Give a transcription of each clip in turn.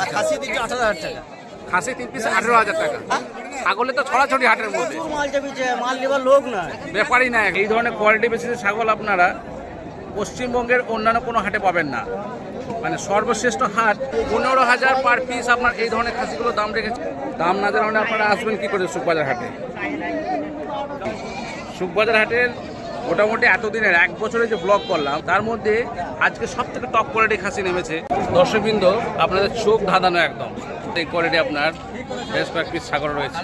আর খাসি দিচ্ছে আঠারো হাজার টাকা। খাসি তিন পিস আঠেরো হাজার টাকা। ছাগলে তো ছড়াছড়ি হাটের মধ্যে। মাল চাপিয়েছে মাল নেবার লোক না ব্যাপারই না এই ধরনের কোয়ালিটি বেসিসের ছাগল আপনারা পশ্চিমবঙ্গের অন্যান্য কোনো হাটে পাবেন না। মানে সর্বশ্রেষ্ঠ হাট পনেরো হাজার পার পিস আপনার এই ধরনের খাসিগুলোর দাম রেখেছে। দাম না জানালে আপনারা আসবেন কি করে সুখবাজার হাটে? সুখবাজার হাটের মোটামুটি এতদিনের এক বছরে যে ব্লগ করলাম, তার মধ্যে আজকে সব থেকে টপ কোয়ালিটি খাসি নেমেছে। দর্শকবৃন্দ, আপনাদের চোখ ধাঁধানো একদম। এই কোয়ালিটি আপনার বেশ কয়েক পিস ছাগল রয়েছে।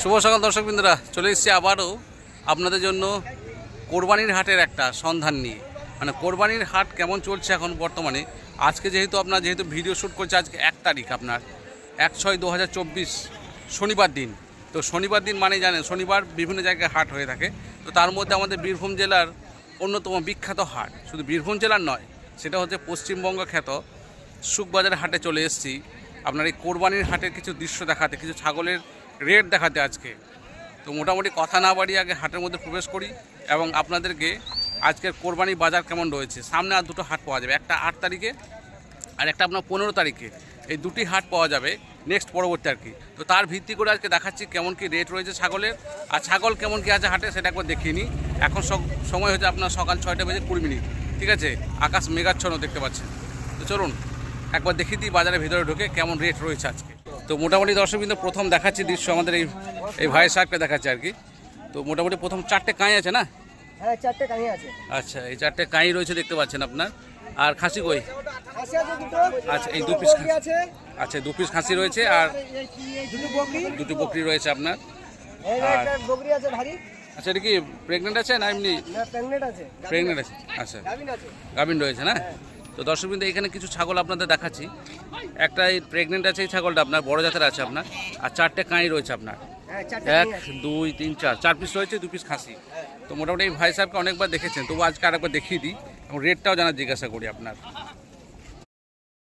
শুভ সকাল দর্শকবৃন্দরা, চলে এসেছি আবারও আপনাদের জন্য কোরবানির হাটের একটা সন্ধান নিয়ে। মানে কোরবানির হাট কেমন চলছে এখন বর্তমানে? আজকে যেহেতু আপনার, যেহেতু ভিডিও শ্যুট করছে আজকে এক তারিখ আপনার, এক ছয় দু শনিবার দিন। তো শনিবার দিন মানে জানেন, শনিবার বিভিন্ন জায়গায় হাট হয়ে থাকে। তো তার মধ্যে আমাদের বীরভূম জেলার অন্যতম বিখ্যাত হাট। শুধু বীরভূম জেলার নয়, সেটা হচ্ছে পশ্চিমবঙ্গ খ্যাত। সুখবাজার হাটে চলে এসেছি। আপনার এই কোরবানির হাটের কিছু দৃশ্য দেখাতে, কিছু ছাগলের রেট দেখাতে আজকে। তো মোটামুটি কথা না বাড়িয়ে আগে হাটের মধ্যে প্রবেশ করি এবং আপনাদেরকে আজকের কোরবানি বাজার কেমন রয়েছে। সামনে আর দুটো হাট পাওয়া যাবে, একটা আট তারিখে আর একটা আপনার পনেরো তারিখে। এই দুটি হাট পাওয়া যাবে নেক্সট পরবর্তী আর কি। তো তার ভিত্তি করে আজকে দেখাচ্ছি কেমন কি রেট রয়েছে ছাগলের। আর ছাগল কেমন কি আছে হাটে সেটা একবার দেখিয়ে নিই। এখন সব সময় হচ্ছে আপনার সকাল ছয়টা বেজে কুড়ি মিনিট। ঠিক আছে? আকাশ মেঘাচ্ছন্ন দেখতে পাচ্ছেন। তো চলুন একবার দেখিয়ে দিই বাজারের ভিতরে ঢুকে কেমন রেট রয়েছে আজকে। তো মোটামুটি দর্শক কিন্তু প্রথম দেখাচ্ছি দৃশ্য আমাদের এই এই ভাইয়ের সাহেবকে দেখাচ্ছে আর কি। তো মোটামুটি প্রথম চারটে কাঁই আছে না? হ্যাঁ চারটে কাহি আছে। আচ্ছা এই চারটে কাঁই রয়েছে দেখতে পাচ্ছেন আপনার। আর খাসি কই? আচ্ছা এই দু পিস আচ্ছা দু পিস খাসি রয়েছে আর দুটো বকরি রয়েছে আপনার। আর- আচ্ছা এটা কি প্রেগনেন্ট আছে না এমনি? প্রেগনেন্ট আছে। আচ্ছা গাভিন রয়েছে না? তো দর্শকবৃন্দ, এখানে কিছু ছাগল আপনাদের দেখাচ্ছি। একটা এই প্রেগনেন্ট আছে এই ছাগলটা আপনার, বড় জাতের আছে আপনার। আর চারটে কাঁই রয়েছে আপনার। এক, দুই, তিন, চার চার পিস রয়েছে, দু পিস খাসি। তো মোটামুটি ভাই সাহেবকে অনেকবার দেখেছেন, তবু আজকে আরেকবার দেখিয়ে দিই। রেটটাও জানার জিজ্ঞাসা করি আপনার।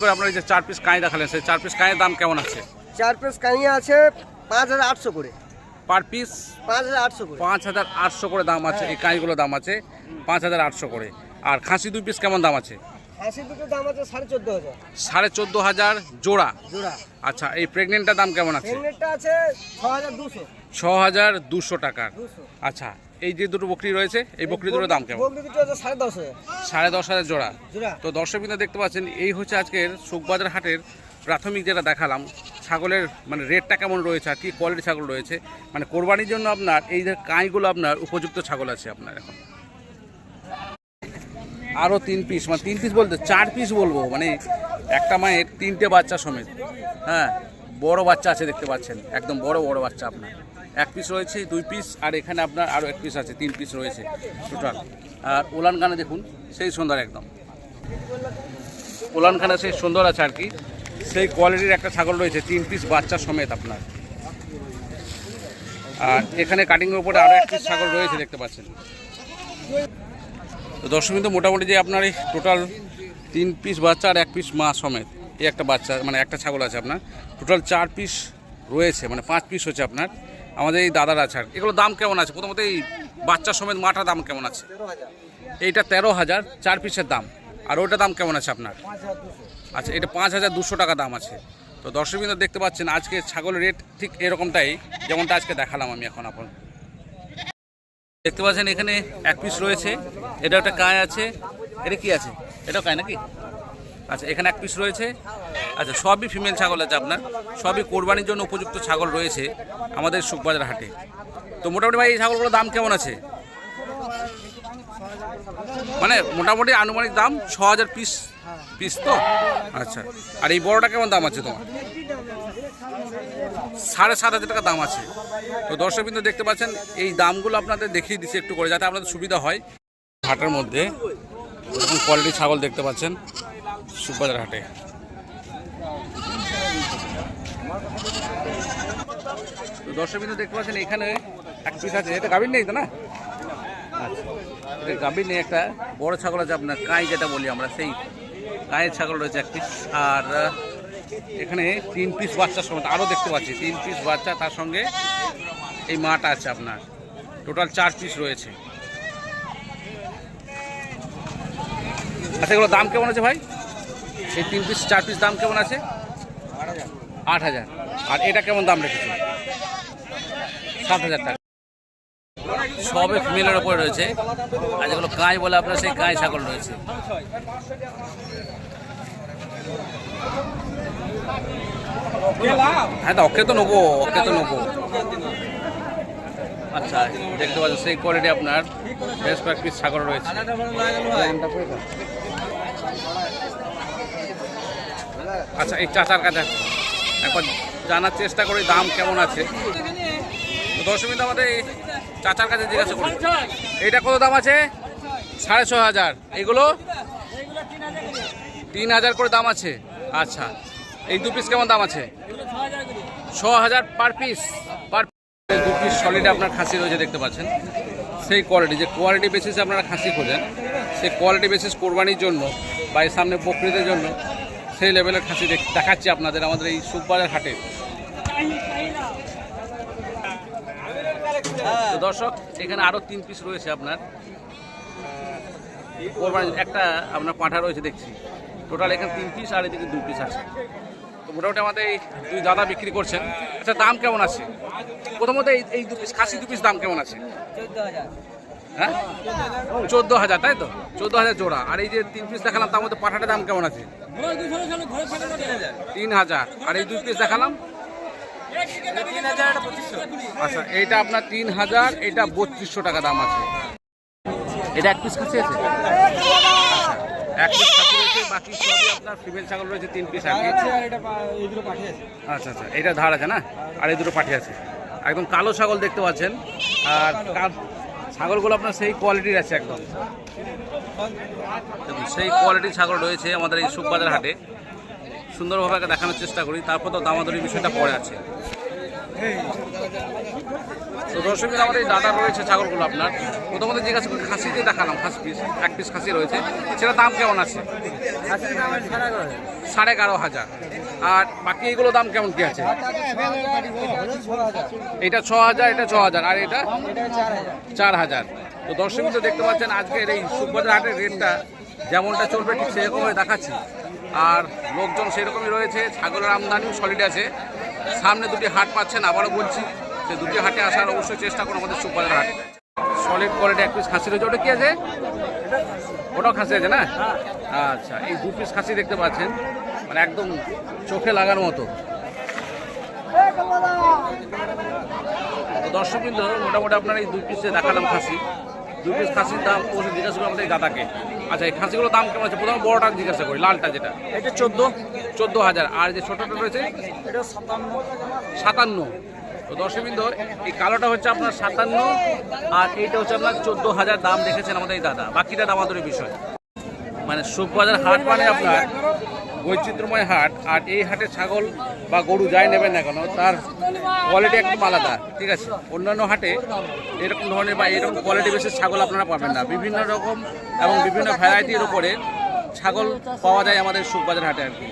আপনার এই যে চার পিস কাঁই দেখালেন সেই চার পিস কাঁয়ের দাম কেমন আছে? চার পিস কাহি আছে পাঁচ হাজার আটশো করে। পার পিস পাঁচ হাজার আটশো করে। পাঁচ হাজার আটশো করে দাম আছে এই কাঁইগুলো দাম আছে পাঁচ হাজার আটশো করে। আর খাসি দুই পিস কেমন দাম আছে? খাসি দুটো দাম আছে সাড়ে চোদ্দ হাজার। সাড়ে চোদ্দ হাজার জোড়া? জোড়া। আচ্ছা এই প্রেগনেন্টটার দাম কেমন আছে? প্রেগনেন্টটা আছে ছ হাজার দুশো। ছ হাজার দুশো টাকার। আচ্ছা এই যে দুটো বকরি রয়েছে এই বকরি দুটোর দাম কেমন? বকরি দুটো সাড়ে দশ হাজার। সাড়ে দশ হাজার জোড়া। তো দর্শকবৃন্দ দেখতে পাচ্ছেন এই হচ্ছে আজকের সুখবাজার হাটের প্রাথমিক যেটা দেখালাম ছাগলের মানে রেটটা কেমন রয়েছে আর কি কোয়ালিটি ছাগল রয়েছে। মানে কোরবানির জন্য আপনার এই যে কাঁইগুলো আপনার উপযুক্ত ছাগল আছে আপনার এখন। আরও তিন পিস মানে তিন পিস বলতে চার পিস বলব মানে একটা মায়ের তিনটে বাচ্চা সমেত। হ্যাঁ বড় বাচ্চা আছে দেখতে পাচ্ছেন একদম বড় বড় বাচ্চা আপনার। এক পিস রয়েছে, দুই পিস আর এখানে আপনার আরও এক পিস আছে, তিন পিস রয়েছে টোটাল আর ওলান দেখুন, সেই সুন্দর একদম। ওলান খানা সেই সুন্দর আছে আর কি। সেই কোয়ালিটির একটা ছাগল রয়েছে, তিন পিস বাচ্চা সমেত আপনার। আর এখানে কাটিংয়ের উপরে আরও এক পিস ছাগল রয়েছে, দেখতে পাচ্ছেন। তো দর্শক কিন্তু মোটামুটি যে আপনার এই টোটাল তিন পিস বাচ্চা আর এক পিস মা সমেত, এই একটা বাচ্চা মানে একটা ছাগল আছে আপনার। টোটাল চার পিস রয়েছে মানে পাঁচ পিস হচ্ছে আপনার। আমাদের এই দাদার আছে আর। এগুলো দাম কেমন আছে? প্রথমত এই বাচ্চা সমেত মাটার দাম কেমন আছে? এইটা তেরো হাজার, চার পিসের দাম। আর ওইটা দাম কেমন আছে আপনার? আচ্ছা এটা পাঁচ হাজার দুশো টাকা দাম আছে। তো দর্শকবৃন্দ দেখতে পাচ্ছেন, আজকে ছাগলের রেট ঠিক এরকমটাই, যেমনটা আজকে দেখালাম আমি এখন আপন দেখতে পাচ্ছেন এখানে এক পিস রয়েছে, এটা একটা কায় আছে। এটা কি আছে? এটাও কায় নাকি? আচ্ছা এখানে এক পিস রয়েছে। আচ্ছা সবই ফিমেল ছাগল আছে আপনার। সবই কোরবানির জন্য উপযুক্ত ছাগল রয়েছে আমাদের সুখবাজার হাটে। তো মোটামুটি ভাই, এই ছাগলগুলোর দাম কেমন আছে? মানে মোটামুটি আনুমানিক দাম ছ হাজার পিস পিস তো? আচ্ছা আর এই বড়টা কেমন দাম আছে তোমার? সাড়ে সাত হাজার টাকা দাম আছে। তো দর্শকবৃন্দ দেখতে পাচ্ছেন, এই দামগুলো আপনাদের দেখিয়ে দিচ্ছি একটু করে, যাতে আপনাদের সুবিধা হয়। হাটের মধ্যে কোয়ালিটি ছাগল দেখতে পাচ্ছেন। সুখবাজার হাটে তো দর্শকবৃন্দ দেখতে পাচ্ছেন এখানে এক পিস আছে। এটা গাভীর নেই তো না? আচ্ছা। এটা গাভীর নেই একটা বড় ছাগল আছে আপনার কাঁই যেটা বলি আমরা সেই কাঁয়ের ছাগল রয়েছে এক পিস আর এখানে তিন পিস বাচ্চার সমেত আরও দেখতে পাচ্ছি তিন পিস বাচ্চা তার সঙ্গে এই মাটা আছে আপনার। টোটাল চার পিস রয়েছে। আচ্ছা এগুলো দাম কেমন আছে ভাই? এই তিন পিস চার পিস দাম কেমন আছে? আট হাজার। আর এটা কেমন দাম রেখেছে? সাত হাজার টাকা। সবে ফিমেলের ওপরে রয়েছে। আর যেগুলো কাঁই বলে আপনার সেই কাঁই ছাগল রয়েছে। হ্যাঁ অক্ষে তো নেব অক্ষে তো নেব। আচ্ছা দেখতে পাচ্ছেন, সেই কোয়ালিটি আপনার। বেশ কয়েক পিস ছাগল রয়েছে। আচ্ছা এই চাচার কাছে। একবার জানার চেষ্টা করি দাম কেমন আছে। দশমিন আমাদের এই চাচার কাছে জিজ্ঞাসা করি। এইটা কত দাম আছে? সাড়ে ছ হাজার। এগুলো তিন হাজার করে দাম আছে। আচ্ছা এই দু পিস কেমন দাম আছে? ছ হাজার পার পিস পার দু পিস সলিড আপনার খাসি রয়েছে, দেখতে পাচ্ছেন। সেই কোয়ালিটি যে কোয়ালিটি বেসিসে আপনারা খাসি খোঁজেন, সেই কোয়ালিটি বেসিস কোরবানির জন্য বা সামনে বকরিদের জন্য সেই লেভেলের খাসি দেখাচ্ছি আপনাদের আমাদের এই সুখবাজার হাটে। দর্শক, এখানে আরও তিন পিস রয়েছে আপনার। একটা আপনার পাঁঠা রয়েছে, দেখছি। টোটাল এখানে তিন পিস আর এদিকে দুই পিস আছে। তো মোটামুটি আমাদের এই দুই দাদা বিক্রি করছেন। আচ্ছা দাম কেমন আছে? প্রথমত এই এই দু পিস খাসি দু পিস দাম কেমন আছে? চোদ্দ হাজার। হ্যাঁ? চোদ্দ হাজার তাই তো? চোদ্দ হাজার জোড়া। আর এই যে তিন পিস দেখালাম তার মধ্যে পাঠাটার দাম কেমন আছে? তিন হাজার। আর এই দুই পিস দেখালাম? আচ্ছা এইটা আপনার তিন হাজার এটা বত্রিশশো টাকা দাম আছে। এটা এক পিস খাসি আছে? এক পিস খাসি রয়েছে বাকি সবই আপনার ফিমেল ছাগল রয়েছে তিন পিস এটা আচ্ছা আচ্ছা এটা ধার আছে না? আর এই দুটো পাঠি আছে। একদম কালো ছাগল দেখতে পাচ্ছেন। আর ছাগলগুলো আপনার সেই কোয়ালিটির আছে একদম। দেখুন, সেই কোয়ালিটির ছাগল রয়েছে আমাদের এই সুখবাজার হাটে। সুন্দরভাবে দেখানোর চেষ্টা করি তারপর তো দামাদরি বিষয়টা পড়ে আছে। তো দর্শক আমাদের এই ডাটা রয়েছে ছাগলগুলো আপনার। প্রথমত জিজ্ঞাসা করি খাসিতে দেখালাম খাসি পিস এক পিস খাসি রয়েছে সেটা দাম কেমন আছে? সাড়ে এগারো হাজার। আর বাকি এইগুলো দাম কেমন কি আছে? এটা ছ হাজার এটা ছ হাজার আর এটা চার হাজার। তো দর্শক তো দেখতে পাচ্ছেন আজকের এই সুখবাজার হাটের রেটটা যেমনটা চলবে ঠিক সেরকমই দেখাচ্ছি। আর লোকজন সেরকমই রয়েছে ছাগলের আমদানিও সলিড আছে। সামনে দুটি হাট পাচ্ছেন আবারও বলছি যে দুটি হাটে আসার অবশ্যই চেষ্টা করুন আমাদের সুখবাজার হাট। সলিড কোয়ালিটি এক পিস খাসি রয়েছে। ওটা কি আছে? ওটাও খাসি আছে না? আচ্ছা এই দু পিস খাসি দেখতে পাচ্ছেন। মানে একদম চোখে লাগার মতো। তো দর্শক কিন্তু মোটামুটি আপনার এই দুই পিসে দেখালাম খাসি। দুই পিস খাসির দাম পৌঁছে জিজ্ঞাসা করি আমাদের দাদাকে আচ্ছা এই খাসিগুলোর দাম কেমন আছে? প্রথমে বড়টা জিজ্ঞাসা করি লালটা যেটা। এটা চোদ্দ। চোদ্দ হাজার। আর যে ছোটোটা রয়েছে? এটা সাতান্ন। সাতান্ন। তো দর্শকবৃন্দ, এই কালোটা হচ্ছে আপনার সাতান্ন, আর এইটা হচ্ছে আপনার চোদ্দ হাজার দাম দেখেছেন আমাদের এই দাদা। বাকিটা দামাদরের বিষয়। মানে সুখবাজার হাট মানে আপনার বৈচিত্র্যময় হাট, আর এই হাটে ছাগল বা গরু যাই নেবেন না কেন, তার কোয়ালিটি একদম আলাদা, ঠিক আছে? অন্যান্য হাটে এরকম ধরনের বা এরকম কোয়ালিটি বেশি ছাগল আপনারা পাবেন না। বিভিন্ন রকম এবং বিভিন্ন ভ্যারাইটির উপরে ছাগল পাওয়া যায় আমাদের সুখবাজার হাটে আর কি।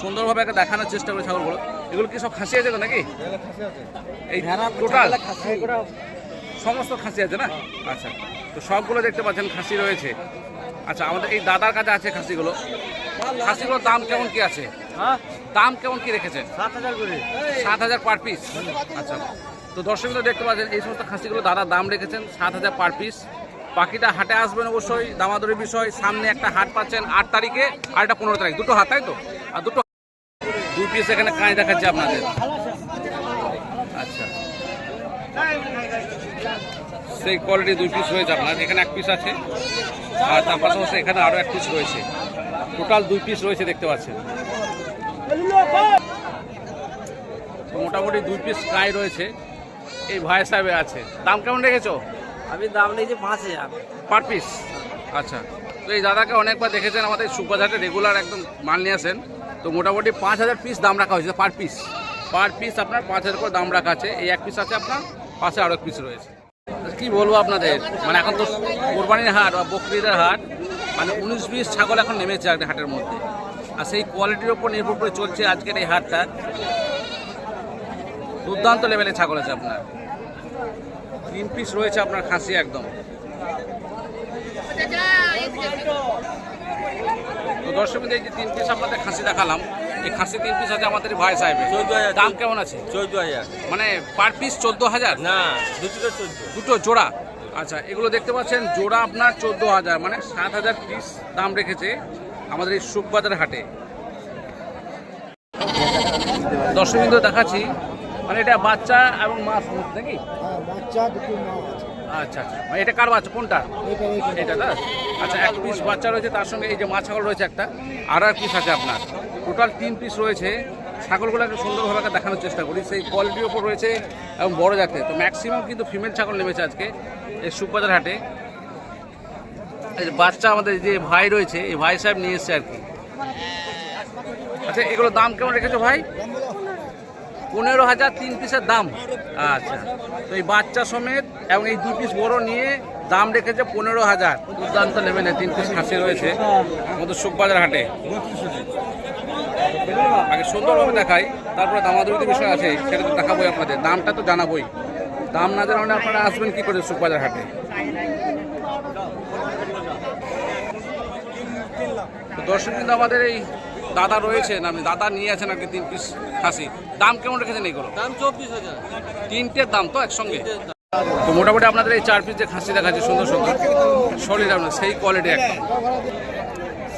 সুন্দরভাবে একটা দেখানোর চেষ্টা করি ছাগলগুলো। এগুলো কি সব খাসি আছে তো নাকি? এই টোটাল? সমস্ত খাসি আছে না? আচ্ছা তো সবগুলো দেখতে পাচ্ছেন খাসি রয়েছে। আচ্ছা আমাদের এই দাদার কাছে আছে খাসিগুলো। খাসিগুলোর দাম কেমন কি আছে? হ্যাঁ? দাম কেমন কি রেখেছেন সাত হাজার করে। সাত হাজার পার পিস আচ্ছা তো দর্শকরা দেখতে পাচ্ছেন এই সমস্ত খাসিগুলো দাদা দাম রেখেছেন সাত হাজার পার পিস বাকিটা হাটে আসবেন অবশ্যই দামাদরের বিষয়। সামনে একটা হাট পাচ্ছেন আট তারিখে আর একটা পনেরো তারিখ। দুটো হাট তাই তো? আর দুটো দুই পিস এখানে কাঁচ দেখাচ্ছে আপনাদের। আচ্ছা। সেই কোয়ালিটি দুই পিস রয়েছে আপনার। এখানে এক পিস আছে। আর তার পাশাপাশি এখানে আরও এক পিস রয়েছে। টোটাল দুই পিস রয়েছে দেখতে পাচ্ছেন। তো মোটামুটি দুই পিস কাঁই রয়েছে। এই ভাই সাহেবে আছে। দাম কেমন রেখেছো? আমি দাম নিয়েছি পাঁচ হাজার। পার পিস আচ্ছা। তো এই দাদাকে অনেকবার দেখেছেন আমাদের সুপারঘাটে রেগুলার একদম মাল নিয়ে আসেন। তো মোটামুটি পাঁচ হাজার পিস দাম রাখা হয়েছে পার পিস পার পিস আপনার পাঁচ হাজার করে দাম রাখা আছে, এই এক পিস আছে আপনার, পাশে আরও এক পিস রয়েছে। কি বলব আপনাদের মানে এখন তো কোরবানির হাট বা বকরিদের হাট মানে উনিশ বিশ ছাগল এখন নেমেছে একটা হাটের মধ্যে। আর সেই কোয়ালিটির ওপর নির্ভর করে চলছে আজকের এই হাটটা। দুর্দান্ত লেভেলের ছাগল আছে আপনার। তিন পিস রয়েছে আপনার খাসি একদম। তো দর্শক এই যে তিন পিস আপনাদের খাসি দেখালাম এই খাসি তিন পিস আছে আমাদের ভাই সাহেবের। 14,000 দাম কেমন আছে? চোদ্দ হাজার। মানে পার পিস চোদ্দ হাজার? না দুটো চোদ্দ। দুটো জোড়া। আচ্ছা এগুলো দেখতে পাচ্ছেন জোড়া আপনার চোদ্দ হাজার মানে সাত হাজার পিস দাম রেখেছে আমাদের এই সুখবাজার হাটে। দর্শকবিন্দু দেখাচ্ছি মানে এটা বাচ্চা এবং মাছ নাকি? বাচ্চা দুটো মা আছে। আচ্ছা আচ্ছা। মানে এটা কার বাচ্চা? কোনটা এটা না? আচ্ছা এক পিস বাচ্চা রয়েছে, তার সঙ্গে এই যে মা ছাগল রয়েছে একটা, আর এক পিস আছে আপনার। টোটাল তিন পিস রয়েছে। ছাগলগুলো একটু সুন্দরভাবে দেখানোর চেষ্টা করি। সেই কোয়ালিটির ওপর রয়েছে এবং বড় জাতের। তো ম্যাক্সিমাম কিন্তু ফিমেল ছাগল নেমেছে আজকে এই সুখবাজার হাটে। বাচ্চা আমাদের যে ভাই রয়েছে, এই ভাই সাহেব নিয়ে এসছে আর কি। আচ্ছা এগুলো দাম কেমন রেখেছো ভাই? পনেরো হাজার তিন পিসের দাম। আচ্ছা। তো এই বাচ্চা সমেত এবং এই দুই পিস বড় নিয়ে দাম রেখেছে পনেরো হাজার। দুর্দান্ত লেভেলে তিন পিস খাসি রয়েছে আমাদের সুখবাজার হাটে। আগে সুন্দরভাবে দেখাই, তারপরে দামাদুরিতে বিষয় আছে, সেটা তো দেখাবোই আপনাদের। দামটা তো জানাবোই। দাম না জানালে আপনারা আসবেন কি করে সুখবাজার হাটে? দর্শক, কিন্তু আমাদের এই দাদা রয়েছেন আপনি দাদা নিয়ে আছেন আর কি তিন পিস খাসি। দাম কেমন রেখেছেন এইগুলো? দাম চব্বিশ হাজার। তিনটের দাম তো একসঙ্গে? তো মোটামুটি আপনাদের এই চার পিস যে খাসি দেখাচ্ছে সুন্দর সুন্দর। শরীর আপনার সেই কোয়ালিটি একদম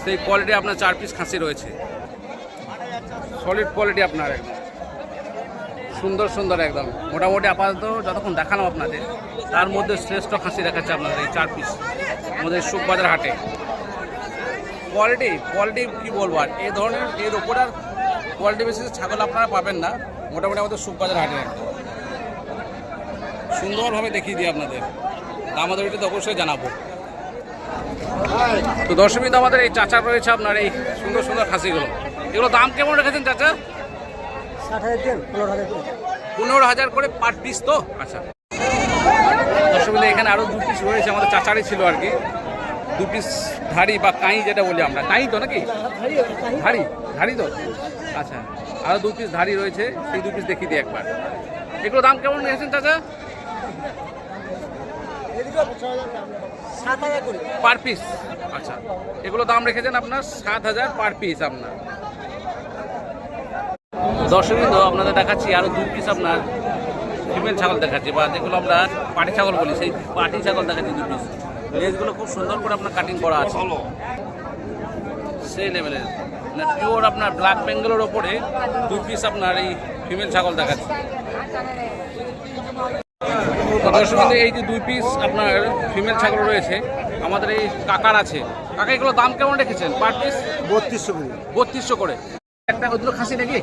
সেই কোয়ালিটি আপনার চার পিস খাসি রয়েছে। সলিড কোয়ালিটি আপনার একদম। সুন্দর সুন্দর একদম। মোটামুটি আপাতত যতক্ষণ দেখালাম আপনাদের তার মধ্যে শ্রেষ্ঠ খাসি দেখাচ্ছে আপনাদের এই চার পিস আমাদের সুখবাজার হাটে। কোয়ালিটি কোয়ালিটি কী বলব? আর এই ধরনের এর ওপর আর কোয়ালিটি বেশি ছাগল আপনারা পাবেন না। মোটামুটি আমাদের সুখবাজার হাটে একদম। সুন্দরভাবে দেখিয়ে দিই আপনাদের। আমাদের এটা তো অবশ্যই জানাব। তো তো আমাদের এই চাচা রয়েছে আপনার এই সুন্দর সুন্দর খাসিগুলো। এগুলো দাম কেমন রেখেছেন চাচা? পনেরো হাজার পনেরো হাজার করে পার পিস তো? আচ্ছা। দর্শকবিন্দু এখানে আরও দু পিস রয়েছে আমাদের চাচারই ছিল আর কি। দু পিস ধাড়ি বা কাঁই যেটা বলি আমরা। কাঁই তো নাকি? ধাড়ি? ধাড়ি তো? আচ্ছা আরও দু পিস ধাড়ি রয়েছে সেই দু পিস দেখিয়ে দিই একবার। এগুলো দাম কেমন রেখেছেন চাচা? সাত হাজার পার পিস আচ্ছা এগুলো দাম রেখেছেন আপনার সাত হাজার পার পিস আপনার। দর্শকবৃন্দ আপনাদের দেখাচ্ছি আরও দুই পিস আপনার ফিমেল ছাগল দেখাচ্ছি বা যেগুলো আমরা পাটি ছাগল বলি সেই পাটি ছাগল দেখাচ্ছি দুই পিস লেজগুলো খুব সুন্দর করে আপনার কাটিং করা আছে। সেই লেভেলের মানে পিওর আপনার ব্ল্যাক বেঙ্গলের ওপরে দুই পিস আপনার এই ফিমেল ছাগল দেখাচ্ছে। এই যে দুই পিস আপনার ফিমেল ছাগল রয়েছে আমাদের এই কাকার আছে। কাকা এগুলো দাম কেমন রেখেছেন? পার পিস বত্রিশশো করে। বত্রিশশো করে। একটা ওগুলো খাসি নাকি?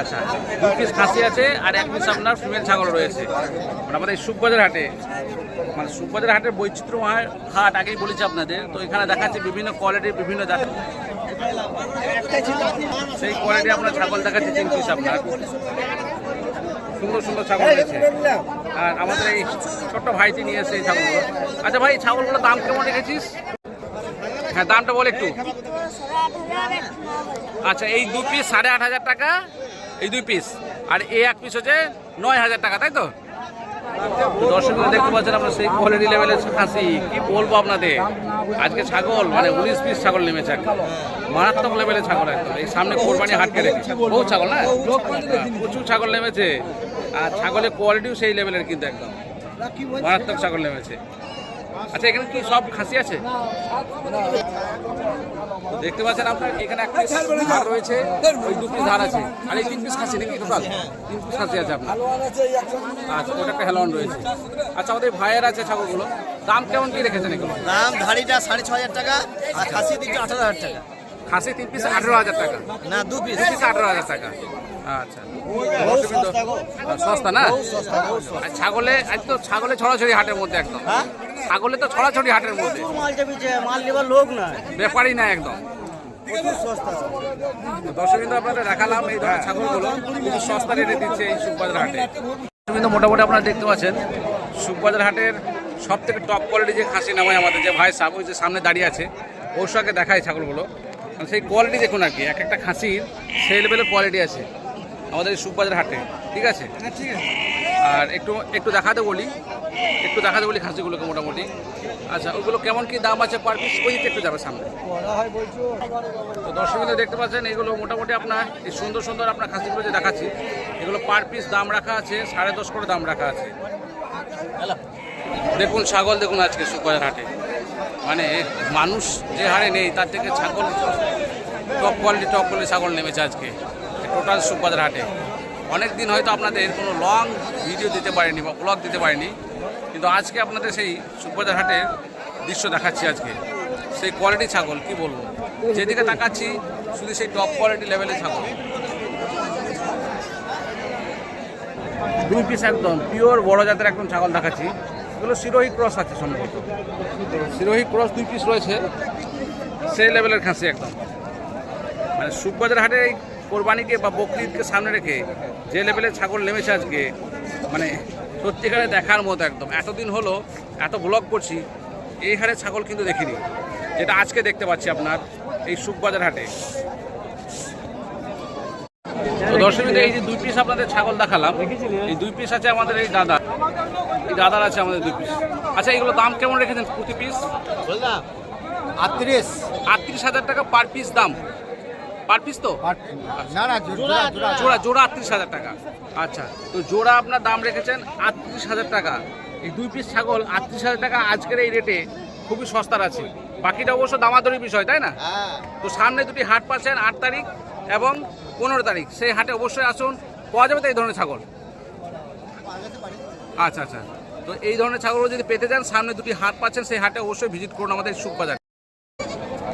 আচ্ছা দুই পিস খাসি আছে আর এক পিস আপনার ফিমেল ছাগল রয়েছে। মানে আমাদের এই সুখবাজার হাটে মানে সুখবাজার হাটের বৈচিত্র্যময় হাট আগেই বলেছি আপনাদের। তো এখানে দেখাচ্ছে বিভিন্ন কোয়ালিটির বিভিন্ন জাত। সেই কোয়ালিটি আপনার ছাগল দেখাচ্ছে তিন আপনার। সুন্দর সুন্দর ছাগল রয়েছে আর আমাদের এই ছোট্ট ভাইটি নিয়ে এসে এই ছাগলগুলো। আচ্ছা ভাই ছাগলগুলোর দাম কেমন রেখেছিস? হ্যাঁ দামটা বল একটু। আচ্ছা এই দু পিস সাড়ে আট হাজার টাকা, এই দুই পিস আর এই এক পিস হচ্ছে নয় হাজার টাকা, তাই তো? দর্শক দেখতে পাচ্ছেন আপনার সেই কোয়ালিটি লেভেলের খাসি। কি বলব আপনাদের? আজকে ছাগল মানে উনিশ পিস ছাগল নেমেছে মারাত্মক লেভেলের ছাগল একদম। এই সামনে কোরবানি হাট কেটে বহু ছাগল না? প্রচুর ছাগল নেমেছে। আর ছাগলের কোয়ালিটিও সেই লেভেলের কিন্তু একদম। মারাত্মক ছাগল নেমেছে। আচ্ছা এখানে কি সব খাসি আছে? দেখতে পাচ্ছেন আপনার এখানে এক পিস ধার রয়েছে ওই দু পিস ধার আছে। আর এই তিন পিস খাসি নাকি টোটাল তিন পিস খাসি আছে আপনার। আচ্ছা ওটা একটা হেলন রয়েছে। আচ্ছা আমাদের ভাইয়ের আছে ছাগলগুলো। দাম কেমন কি রেখেছেন এগুলো? দাম ধাড়িটা সাড়ে ছ হাজার টাকা আর খাসি দিচ্ছে আঠারো হাজার টাকা। খাসি তিন পিস আঠেরো হাজার টাকা। না দু পিস দু পিস আঠেরো হাজার টাকা। আচ্ছা। সস্তা না? ছাগলে আজ তো ছাগলে ছড়াছড়ি হাটের মধ্যে একদম। হ্যাঁ? ছাগলে তো ছড়াছড়ি হাটের মধ্যে। মাল নেবার লোক না ব্যাপারই না একদম। প্রচুর সস্তা দর্শক কিন্তু আপনাদের দেখালাম এই ধরনের ছাগলগুলো। সস্তা রেটে দিচ্ছে এই সুখবাজার হাটে। কিন্তু মোটামুটি আপনারা দেখতে পাচ্ছেন সুখবাজার হাটের সব থেকে টপ কোয়ালিটি যে খাসি নামায় আমাদের যে ভাই সাহেব ওই যে সামনে দাঁড়িয়ে আছে ওর সঙ্গে দেখায় ছাগলগুলো। সেই কোয়ালিটি দেখুন আর কি এক একটা খাসির সেই লেভেলের কোয়ালিটি আছে। আমাদের এই সুখবাজার হাটে ঠিক আছে? আর একটু একটু দেখাতে বলি একটু দেখাতে বলি খাসিগুলোকে মোটামুটি। আচ্ছা ওগুলো কেমন কি দাম আছে পার পিস ওই একটু যাবে সামনে। হয় তো দর্শকরা দেখতে পাচ্ছেন এগুলো মোটামুটি আপনার এই সুন্দর সুন্দর আপনার খাসিগুলো যে দেখাচ্ছি এগুলো পার পিস দাম রাখা আছে সাড়ে দশ করে দাম রাখা আছে। দেখুন ছাগল দেখুন আজকে শুকবাজার হাটে। মানে মানুষ যে হারে নেই তার থেকে ছাগল টপ কোয়ালিটি টপ কোয়ালিটি ছাগল নেমেছে আজকে। টোটাল শুকবাজার হাটে। অনেক দিন হয়তো আপনাদের কোনো লং ভিডিও দিতে পারেনি বা ব্লগ দিতে পারেনি, কিন্তু আজকে আপনাদের সেই শুকবাজার হাটের দৃশ্য দেখাচ্ছি আজকে। সেই কোয়ালিটি ছাগল, কি বলব? যেদিকে তাকাচ্ছি, শুধু সেই টপ কোয়ালিটি লেভেলের ছাগল। দুই পিস একদম পিওর বড় জাতের একদম ছাগল দেখাচ্ছি। এগুলো সিরোহি ক্রস আছে সম্ভবত। সিরোহি ক্রস দুই পিস রয়েছে, সেই লেভেলের খাসি একদম। মানে সুখবাজার হাটে এই কোরবানিকে বা বকরিদকে সামনে রেখে যে লেভেলের ছাগল নেমেছে আজকে মানে সত্যিকারে দেখার মতো একদম। এতদিন হলো এত ব্লগ করছি এই হারে ছাগল কিন্তু দেখিনি। যেটা আজকে দেখতে পাচ্ছি আপনার এই সুখবাজার হাটে। তো দর্শক এই যে দুই পিস আপনাদের ছাগল দেখালাম এই দুই পিস আছে আমাদের এই দাদা। এই দাদার আছে আমাদের দুই পিস আচ্ছা এগুলো দাম কেমন রেখেছেন প্রতি পিস বললাম আটত্রিশ। আটত্রিশ হাজার টাকা পার পিস দাম। পার পিস তো? না না জোড়া জোড়া জোড়া জোড়া। আটত্রিশ হাজার টাকা। আচ্ছা তো জোড়া আপনার দাম রেখেছেন আটত্রিশ হাজার টাকা। এই দুই পিস ছাগল আটত্রিশ হাজার টাকা আজকের এই রেটে খুবই সস্তার আছে। বাকিটা অবশ্য দামাদরি বিষয় তাই না? হ্যাঁ। তো সামনে দুটি হাট পাচ্ছেন আট তারিখ এবং পনেরো তারিখ। সেই হাটে অবশ্যই আসুন। পাওয়া যাবে তো এই ধরনের ছাগল? আচ্ছা আচ্ছা। তো এই ধরনের ছাগলগুলো যদি পেতে যান সামনে দুটি হাট পাচ্ছেন সেই হাটে অবশ্যই ভিজিট করুন আমাদের সুখবাজার।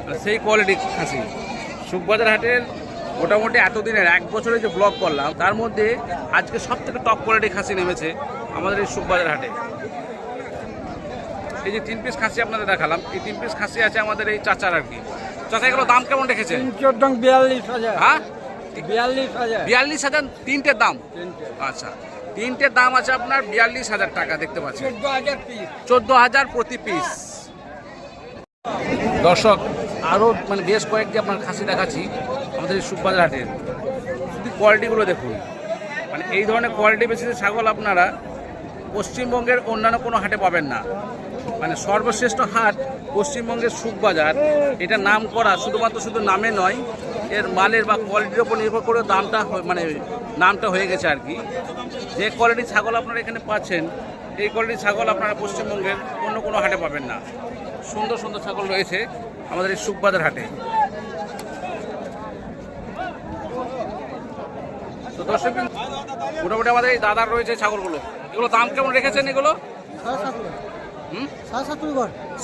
আর সেই কোয়ালিটি খাসি। সুখবাজার হাটের মোটামুটি এতদিনের এক বছরে যে ব্লগ করলাম তার মধ্যে আজকে সব থেকে টপ কোয়ালিটি খাসি নেমেছে আমাদের এই সুখবাজার হাটে। এই যে তিন পিস খাসি আপনাদের দেখালাম এই তিন পিস খাসি আছে আমাদের এই চাচার আর কি। চাচা এগুলো দাম কেমন রেখেছেন? চোদ্দ বিয়াল্লিশ হাজার। হ্যাঁ? বিয়াল্লিশ হাজার। বিয়াল্লিশ হাজার তিনটের দাম? আচ্ছা তিনটের দাম আছে আপনার বিয়াল্লিশ হাজার টাকা দেখতে পাচ্ছেন। চোদ্দ হাজার প্রতি পিস দর্শক আরও মানে বেশ কয়েকটি আপনার খাসি দেখাচ্ছি আমাদের সুখবাজার হাটের। শুধু কোয়ালিটিগুলো দেখুন। মানে এই ধরনের কোয়ালিটি বেসিসে ছাগল আপনারা পশ্চিমবঙ্গের অন্যান্য কোনো হাটে পাবেন না। মানে সর্বশ্রেষ্ঠ হাট পশ্চিমবঙ্গের সুখবাজার এটা নাম করা শুধুমাত্র শুধু নামে নয়, এর মালের বা কোয়ালিটির ওপর নির্ভর করে দামটা মানে নামটা হয়ে গেছে আর কি। যে কোয়ালিটির ছাগল আপনারা এখানে পাচ্ছেন, এই কোয়ালিটির ছাগল আপনারা পশ্চিমবঙ্গের অন্য কোনো হাটে পাবেন না। সুন্দর সুন্দর ছাগল রয়েছে আমাদের এই সুখবাজার হাটে। তো দর্শক, মোটামুটি আমাদের এই দাদার রয়েছে ছাগলগুলো। এগুলো দাম কেমন রেখেছেন এগুলো?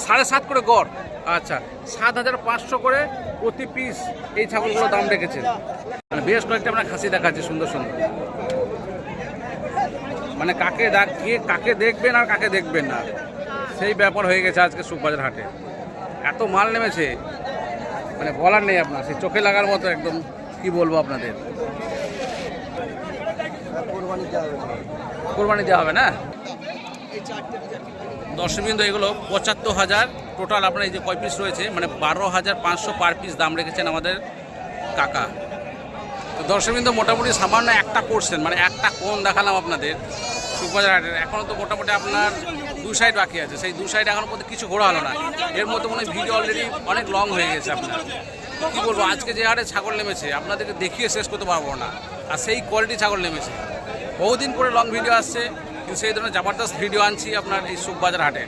সাড়ে সাত করে গড়। আচ্ছা সাত হাজার পাঁচশো করে প্রতি পিস এই ছাগলগুলোর দাম রেখেছেন। মানে বেশ কয়েকটা আমরা খাসি দেখাচ্ছি, সুন্দর সুন্দর। মানে কাকে দেখ কে কাকে দেখবেন আর কাকে দেখবেন না। সেই ব্যাপার হয়ে গেছে আজকে সুখবাজার হাটে। এত মাল নেমেছে মানে বলার নেই আপনার সেই চোখে লাগার মতো একদম কি বলব আপনাদের। কোরবানি দেওয়া হবে। না? দর্শকবৃন্দ এগুলো পঁচাত্তর হাজার টোটাল আপনার এই যে কয় পিস রয়েছে মানে বারো হাজার পাঁচশো পার পিস দাম রেখেছেন আমাদের কাকা। তো দর্শকবৃন্দ মোটামুটি সামান্য একটা করছেন মানে একটা কোন দেখালাম আপনাদের। হাটের এখনও তো মোটামুটি আপনার দু সাইড বাকি আছে। সেই দু সাইড এখনও পর্যন্ত কিছু ঘোরা হলো না। এর মধ্যে মনে হয় ভিডিও অলরেডি অনেক লং হয়ে গেছে আপনার। কী বলব, আজকে যে হারে ছাগল নেমেছে, আপনাদেরকে দেখিয়ে শেষ করতে পারব না। আর সেই কোয়ালিটি ছাগল নেমেছে। বহুদিন পরে লং ভিডিও আসছে, কিন্তু সেই ধরনের জবরদস্ত ভিডিও আনছি আপনার এই সুখবাজার হাটে।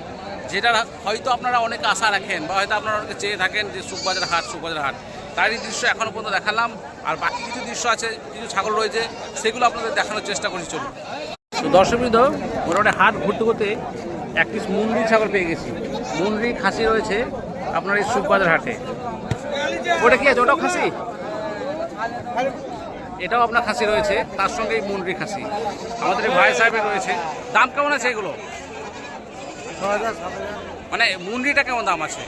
যেটা হয়তো আপনারা অনেক আশা রাখেন, বা হয়তো আপনারা অনেকে চেয়ে থাকেন যে সুখবাজার হাট সুখবাজার হাট। তারই দৃশ্য এখনও পর্যন্ত দেখালাম। আর বাকি কিছু দৃশ্য আছে, কিছু ছাগল রয়েছে, সেগুলো আপনাদের দেখানোর চেষ্টা করছি, চলুন। তো দর্শকবৃন্দ মোটামুটি হাট ঘুরতে ঘুরতে এক পিস মুন্ডি ছাগল পেয়ে গেছি। মুন্ডি খাসি রয়েছে আপনার এই সুখবাজার হাটে। ওটা কি আছে? ওটাও খাসি? এটাও আপনার খাসি রয়েছে, তার সঙ্গে মুন্ডি খাসি। আমাদের ভাই সাহেবের রয়েছে। দাম কেমন আছে এগুলো? মানে মুন্ডিটা কেমন দাম আছে?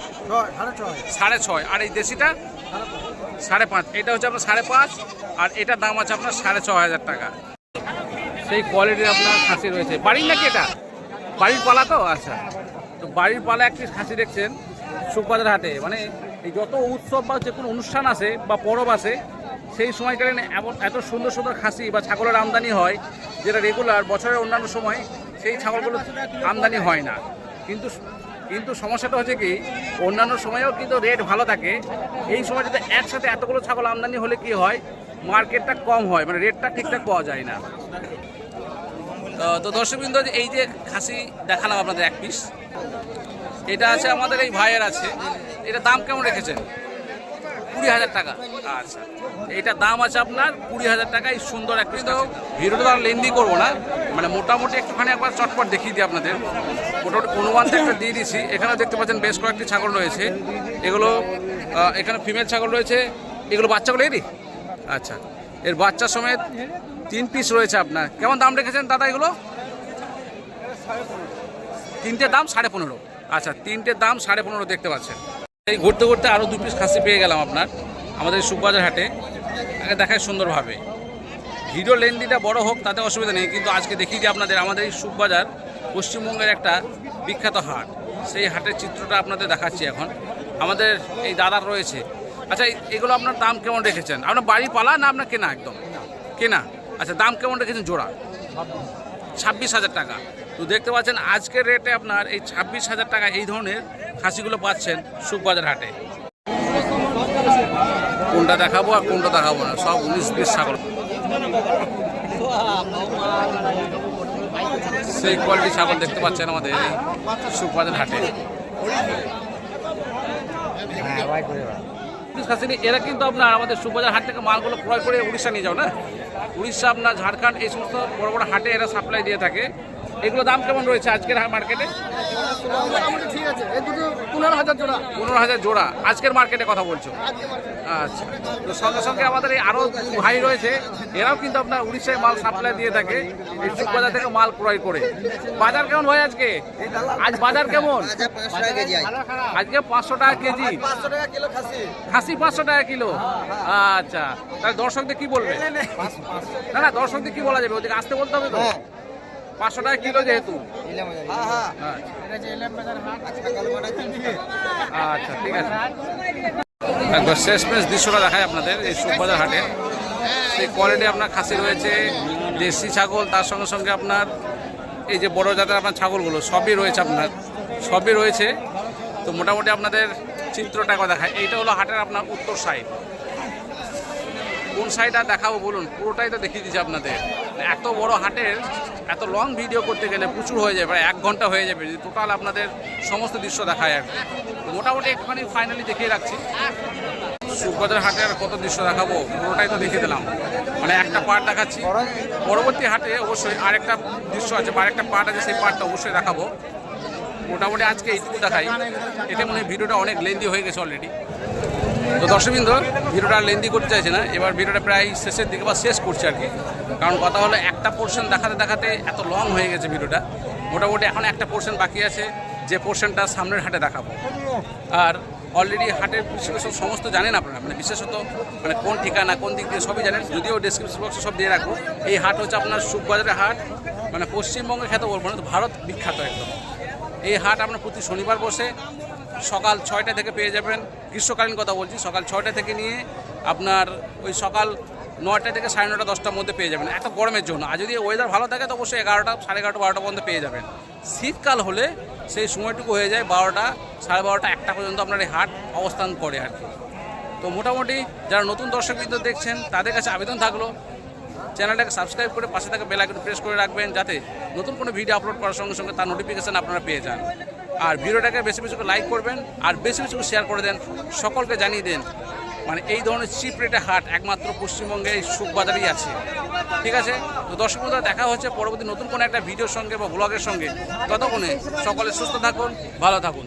সাড়ে ছয়। আর এই দেশিটা? সাড়ে পাঁচ। এটা হচ্ছে আপনার সাড়ে পাঁচ, আর এটার দাম আছে আপনার সাড়ে ছ হাজার টাকা। সেই কোয়ালিটির আপনার খাসি রয়েছে। বাড়ির নাকি এটা? বাড়ির পালা তো? আচ্ছা। তো বাড়ির পালা একটি খাসি দেখছেন সুখবাজার হাটে। মানে এই যত উৎসব বা যে কোনো অনুষ্ঠান আছে বা পরব আছে, সেই সময়কালীন এমন এত সুন্দর সুন্দর খাসি বা ছাগলের আমদানি হয়, যেটা রেগুলার বছরের অন্যান্য সময় সেই ছাগলগুলো আমদানি হয় না। কিন্তু কিন্তু সমস্যাটা হচ্ছে কি, অন্যান্য সময়েও কিন্তু রেট ভালো থাকে। এই সময় যদি একসাথে এতগুলো ছাগল আমদানি হলে কি হয় মার্কেটটা কম হয় মানে রেটটা ঠিকঠাক পাওয়া যায় না। তো- দর্শকবৃন্দ, এই যে খাসি দেখালাম আপনাদের এক পিস এটা আছে আমাদের এই ভাইয়ের আছে। এটা দাম কেমন রেখেছেন? কুড়ি হাজার টাকা। আচ্ছা। এটা দাম আছে আপনার কুড়ি হাজার টাকা এই সুন্দর এক পিস ভিডিওটা তো আর লেন্দি করব না। মানে মোটামুটি একটুখানি একবার চটপট দেখিয়ে দিই আপনাদের। মোটামুটি অনুমানটা একটা দিয়ে দিচ্ছি এখানেও দেখতে পাচ্ছেন বেশ কয়েকটি ছাগল রয়েছে। এগুলো এখানে ফিমেল ছাগল রয়েছে। এগুলো বাচ্চাগুলো এরই আচ্ছা। এর বাচ্চা সমেত তিন পিস রয়েছে আপনার। কেমন দাম রেখেছেন দাদা এগুলো? তিনটের দাম সাড়ে পনেরো। আচ্ছা তিনটের দাম সাড়ে পনেরো দেখতে পাচ্ছেন। এই ঘুরতে ঘুরতে আরও দু পিস খাসি পেয়ে গেলাম আপনার, আমাদের সুখবাজার হাটে। আগে দেখায় সুন্দরভাবে। ভিডিও লেন্দিটা বড় হোক, তাতে অসুবিধা নেই, কিন্তু আজকে দেখিয়ে দিই আপনাদের, আমাদের এই সুখবাজার পশ্চিমবঙ্গের একটা বিখ্যাত হাট। সেই হাটের চিত্রটা আপনাদের দেখাচ্ছি এখন। আমাদের এই দাদার রয়েছে। আচ্ছা এগুলো আপনার দাম কেমন রেখেছেন? আপনার বাড়ি পালা না আপনার কেনা একদম? কেনা? আচ্ছা দাম কেমন রেখেছেন জোড়া? ছাব্বিশ হাজার টাকা। তো দেখতে পাচ্ছেন, আজকের রেটে আপনার এই ছাব্বিশ হাজার টাকা এই ধরনের খাসিগুলো পাচ্ছেন সুখবাজার হাটে। কোনটা দেখাবো আর কোনটা দেখাবো না, সব উনিশ বিশ ছাগল। সেই কোয়ালিটি ছাগল দেখতে পাচ্ছেন আমাদের সুখবাজার হাটে। ভাই খাসিনি এরা কিন্তু আপনার আমাদের সুবাজার হাট থেকে মালগুলো ক্রয় করে উড়িষ্যা নিয়ে যাও, না? উড়িষ্যা, আপনার ঝাড়খণ্ড, এই সমস্ত বড় বড় হাটে এরা সাপ্লাই দিয়ে থাকে। এগুলো দাম কেমন রয়েছে আজকের মার্কেটে ঠিক আছে। পনেরো হাজার জোড়া। আজকের মার্কেটে কথা বলছো? আচ্ছা। তো সঙ্গে সঙ্গে আমাদের এই আরও ভাই রয়েছে এরাও কিন্তু আপনার উড়িষ্যায় মাল সাপ্লাই দিয়ে থাকে এই বাজার থেকে মাল ক্রয় করে। বাজার কেমন ভাই আজকে? আজ বাজার কেমন? আজকে পাঁচশো টাকা কেজি। খাসি। পাঁচশো টাকা কিলো? আচ্ছা। তাহলে দর্শকদের কি বলবে? না না দর্শকদের কি বলা যাবে? ওদিকে আসতে বলতে হবে তো? পাঁচশো টাকা কিলো যেহেতু। আচ্ছা ঠিক আছে। একবার শেষমেশ দৃশ্যটা দেখায় আপনাদের, এই সুখবাজার হাটে। সেই কোয়ালিটি আপনার খাসি রয়েছে, দেশি ছাগল, তার সঙ্গে সঙ্গে আপনার এই যে বড় জাতের আপনার ছাগলগুলো, সবই রয়েছে আপনার, সবই রয়েছে। তো মোটামুটি আপনাদের চিত্রটা দেখায় এইটা হলো হাটের আপনার উত্তর সাইড কোন সাইড আর দেখাবো বলুন? পুরোটাই তো দেখিয়ে দিচ্ছি আপনাদের। এত বড় হাটের, এত লং ভিডিও করতে গেলে প্রচুর হয়ে যাবে প্রায় এক ঘণ্টা হয়ে যাবে টোটাল আপনাদের সমস্ত দৃশ্য দেখায় আর মোটামুটি একটুখানি ফাইনালি দেখিয়ে রাখছি। সুখবাজার হাটে আর কত দৃশ্য দেখাবো, পুরোটাই তো দেখিয়ে দিলাম। মানে একটা পার্ট দেখাচ্ছি। পরবর্তী হাটে অবশ্যই আরেকটা দৃশ্য আছে, বা আরেকটা পার্ট আছে, সেই পার্টটা অবশ্যই দেখাবো। মোটামুটি আজকে এইটুকু দেখাই। এতে মনে ভিডিওটা অনেক লেন্দি হয়ে গেছে অলরেডি তো দর্শকবৃন্দ, ভিডিওটা লেন্দি করতে চাইছে না। এবার ভিডিওটা প্রায় শেষের দিকে বা শেষ করছে আর কি। কারণ কথা হলো একটা পোর্শন দেখাতে দেখাতে এত লং হয়ে গেছে ভিডিওটা। মোটামুটি এখন একটা পোর্শন বাকি আছে, যে পোর্শনটা সামনের হাটে দেখাবো। আর অলরেডি হাটের সব সমস্ত জানেন আপনারা মানে বিশেষত মানে কোন ঠিকানা, কোন দিক দিয়ে সবই জানেন। যদিও ডিসক্রিপশন বক্সে সব দিয়ে রাখব। এই হাট হচ্ছে আপনার সুখবাজারের হাট মানে পশ্চিমবঙ্গের খ্যাত বলব না ভারত বিখ্যাত একদম। এই হাট আপনার প্রতি শনিবার বসে সকাল ছয়টা থেকে পেয়ে যাবেন। গ্রীষ্মকালীন কথা বলছি, সকাল ছয়টা থেকে নিয়ে আপনার ওই সকাল নয়টা থেকে সাড়ে নটা দশটার মধ্যে পেয়ে যাবেন। এত গরমের জন্য। আর যদি ওয়েদার ভালো থাকে তো অবশ্যই এগারোটা, সাড়ে এগারোটা, বারোটা পর্যন্ত পেয়ে যাবেন। শীতকাল হলে সেই সময়টুকু হয়ে যায় বারোটা, সাড়ে বারোটা, একটা পর্যন্ত আপনার এই হাট অবস্থান করে আর কি। তো মোটামুটি যারা নতুন দর্শকবৃন্দ দেখছেন, তাদের কাছে আবেদন থাকল চ্যানেলটাকে সাবস্ক্রাইব করে পাশে থাকা বেল আইকন প্রেস করে রাখবেন যাতে নতুন কোনো ভিডিও আপলোড করার সঙ্গে সঙ্গে তার নোটিফিকেশান আপনারা পেয়ে যান। আর ভিডিওটাকে বেশি বেশি লাইক করবেন আর বেশি বেশি শেয়ার করে দেন, সকলকে জানিয়ে দেন মানে এই ধরনের চিপ রেটে হাট একমাত্র পশ্চিমবঙ্গে এই সুখবাজারেই আছে। ঠিক আছে? তো দর্শক বন্ধুরা, দেখা হচ্ছে পরবর্তী নতুন কোনো একটা ভিডিওর সঙ্গে বা ব্লগের সঙ্গে। ততক্ষণে সকলে সুস্থ থাকুন, ভালো থাকুন।